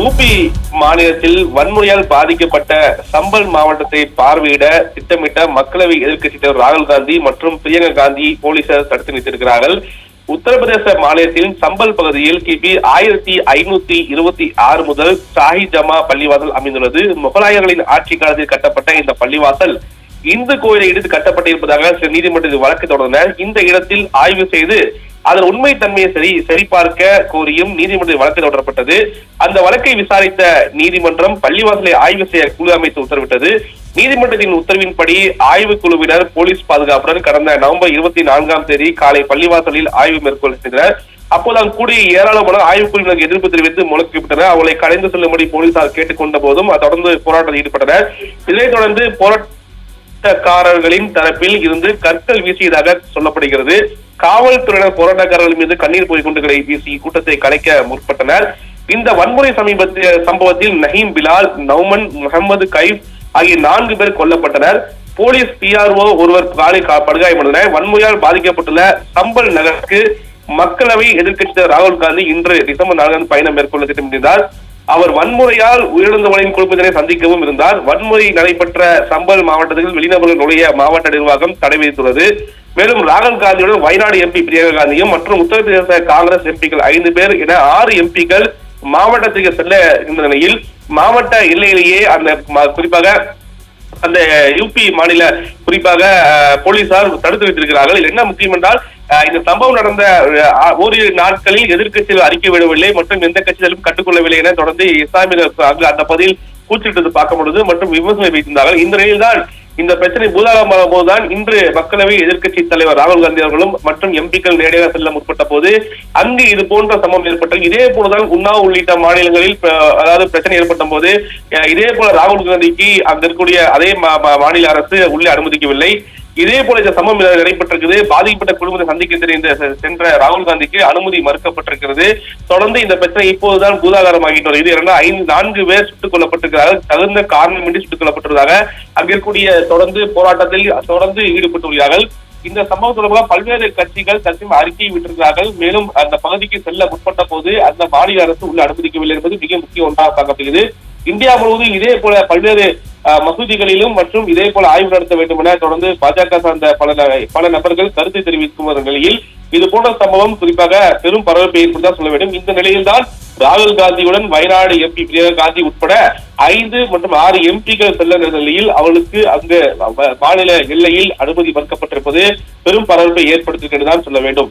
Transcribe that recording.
UP மாநிலத்தில் வன்முறையால் பாதிக்கப்பட்ட சம்பல் மாவட்டத்தை பார்வையிட திட்டமிட்ட மக்களவை எதிர்க்கட்சி தலைவர் ராகுல் காந்தி மற்றும் பிரியங்கா காந்தி போலீசார் தடுத்து நிறுத்தியிருக்கிறார்கள். உத்தரப்பிரதேச மாநிலத்தின் சம்பல் பகுதியில் கிபி ஆயிரத்தி ஐநூத்தி இருபத்தி ஆறு முதல் சாஹி ஜமா பள்ளிவாசல் அமைந்துள்ளது. முகலாயர்களின் ஆட்சி காலத்தில் கட்டப்பட்ட இந்த பள்ளிவாசல் இந்து கோயிலை இடித்து கட்டப்பட்டிருப்பதாக சில நீதிமன்றத்தில் வழக்கு தொடர்ந்தனர் இந்த இடத்தில் ஆய்வு செய்து அதன் உண்மை தன்மையை சரி சரிபார்க்க கோரியும் நீதிமன்றத்தில் வழக்கு தொடரப்பட்டது. அந்த வழக்கை விசாரித்த நீதிமன்றம் பள்ளிவாசலை ஆய்வு செய்ய குழு அமைத்து உத்தரவிட்டது. நீதிமன்றத்தின் உத்தரவின்படி ஆய்வு குழுவினர் போலீஸ் பாதுகாப்புடன் கடந்த நவம்பர் இருபத்தி நான்காம் தேதி காலை பள்ளிவாசலில் ஆய்வு மேற்கொள்கின்றனர் அப்போது அங்கு கூடிய ஏராளமான ஆய்வுக்குழுவினருக்கு எதிர்ப்பு தெரிவித்து முழக்கிவிட்டனர் அவளை கலைந்து செல்லும்படி போலீசார் கேட்டுக்கொண்ட போதும் தொடர்ந்து போராட்டத்தில் ஈடுபட்டனர். இதைத் தொடர்ந்து போராட்டக்காரர்களின் தரப்பில் இருந்து கற்கள் வீசியதாக சொல்லப்படுகிறது. காவல்துறையினர் போராட்டக்காரர்கள் மீது கண்ணீர் போய் குண்டுகளை வீசி கூட்டத்தை கலைக்க முற்பட்டனர். இந்த வன்முறை சமீபத்திய சம்பவத்தில் நஹீம் பிலால் நௌமன் முகமது கைப் ஆகிய நான்கு பேர் கொல்லப்பட்டனர். போலீஸ் பிஆர்ஓ ஒருவர் காலை கா- படுகாயமடைந்தனர் வன்முறையால் பாதிக்கப்பட்டுள்ள சம்பல் நகருக்கு மக்களவை எதிர்க்கட்சி ராகுல் காந்தி இன்று டிசம்பர் நான்காம் பயணம் மேற்கொள்ள திட்டமிட்டிருந்தார். அவர் வன்முறையால் உயிரிழந்தவனின் குடும்பத்தினை சந்திக்கவும் இருந்தார். வன்முறை நடைபெற்ற சம்பல் மாவட்டத்தில் வெளிநபர்கள் நுழைய மாவட்ட நிர்வாகம் தடை விதித்துள்ளது. மேலும் ராகுல் காந்தியுடன் வயநாடு எம்பி பிரியங்கா காந்தியும் மற்றும் உத்தரப்பிரதேச காங்கிரஸ் எம்பிக்கள் ஐந்து பேர் என ஆறு எம்பிக்கள் மாவட்டத்திற்கு செல்ல இருந்த நிலையில் மாவட்ட எல்லையிலேயே அந்த குறிப்பாக அந்த யூபி மாநில குறிப்பாக போலீசார் தடுத்து வைத்திருக்கிறார்கள். என்ன முக்கியம் என்றால் இந்த சம்பவம் நடந்த ஓரிரு நாட்களில் எதிர்க்கட்சிகள் அறிக்கை விடவில்லை மற்றும் எந்த கட்சிகளும் கட்டுக்கொள்ளவில்லை என தொடர்ந்து இஸ்லாமியர்கள் அங்கு அந்த பகுதியில் கூச்சிட்டது பார்க்க முடியுது மற்றும் விமர்சனம் வைத்திருந்தார்கள். இந்த நிலையில்தான் இந்த பிரச்சனை பூதாகமான போதுதான் இன்று மக்களவை எதிர்க்கட்சி தலைவர் ராகுல் காந்தி அவர்களும் மற்றும் எம்பிக்கள் நேரடியாக செல்ல முற்பட்ட போது அங்கு இது போன்ற சம்பவம் ஏற்பட்டது இதே போலதான் உன்னாவ் உள்ளிட்ட மாநிலங்களில் அதாவது பிரச்சனை ஏற்பட்ட போது இதே போல ராகுல் காந்திக்கு அங்க இருக்கக்கூடிய அதே மா- மாநில அரசு உள்ளே அனுமதிக்கவில்லை. இதே போல இந்த சம்பவம் நடைபெற்றிருக்குது பாதிக்கப்பட்ட குடும்பத்தை சந்திக்க சென்ற ராகுல் காந்திக்கு அனுமதி மறுக்கப்பட்டிருக்கிறது. தொடர்ந்து இந்த பிரச்சனை இப்போதுதான் பூதாகாரமாகிட்டு வருகிறது இரண்டு ஐந்து நான்கு பேர் சுட்டுக் கொல்லப்பட்டிருக்கிறார்கள். தகுந்த காரணமின்றி சுட்டுக் கொல்லப்பட்டிருந்ததாக அங்கே இருக்கக்கூடிய தொடர்ந்து போராட்டத்தில் தொடர்ந்து ஈடுபட்டுள்ளார்கள். இந்த சம்பவம் தொடர்பாக பல்வேறு கட்சிகள் தற்சமயம் அறிக்கையை விட்டிருக்கிறார்கள். மேலும் அந்த பகுதிக்கு செல்ல முற்பட்ட போது அந்த மாநில அரசு உள்ள அனுமதிக்கவில்லை என்பது மிக முக்கிய ஒன்றாக பார்க்கப்படுகிறது. இந்தியா முழுவதும் இதே போல பல்வேறு மசூதிகளிலும் மற்றும் இதே போல ஆய்வு நடத்த வேண்டும் என தொடர்ந்து பாஜக சார்ந்த பல பல நபர்கள் கருத்து தெரிவிக்கும் வரும் நிலையில் இது போன்ற சம்பவம் குறிப்பாக பெரும் பரபரப்பை ஏற்படுத்தா சொல்ல வேண்டும். இந்த நிலையில்தான் ராகுல் காந்தியுடன் வயநாடு எம்பி பிரியங்கா காந்தி உட்பட ஐந்து மற்றும் ஆறு எம்பிக்கள் செல்ல நிலையில் அவளுக்கு அங்கு மாநில எல்லையில் அனுமதி மறுக்கப்பட்டிருப்பது பெரும் பரபரப்பை ஏற்படுத்தியிருக்கிறது தான் சொல்ல வேண்டும்.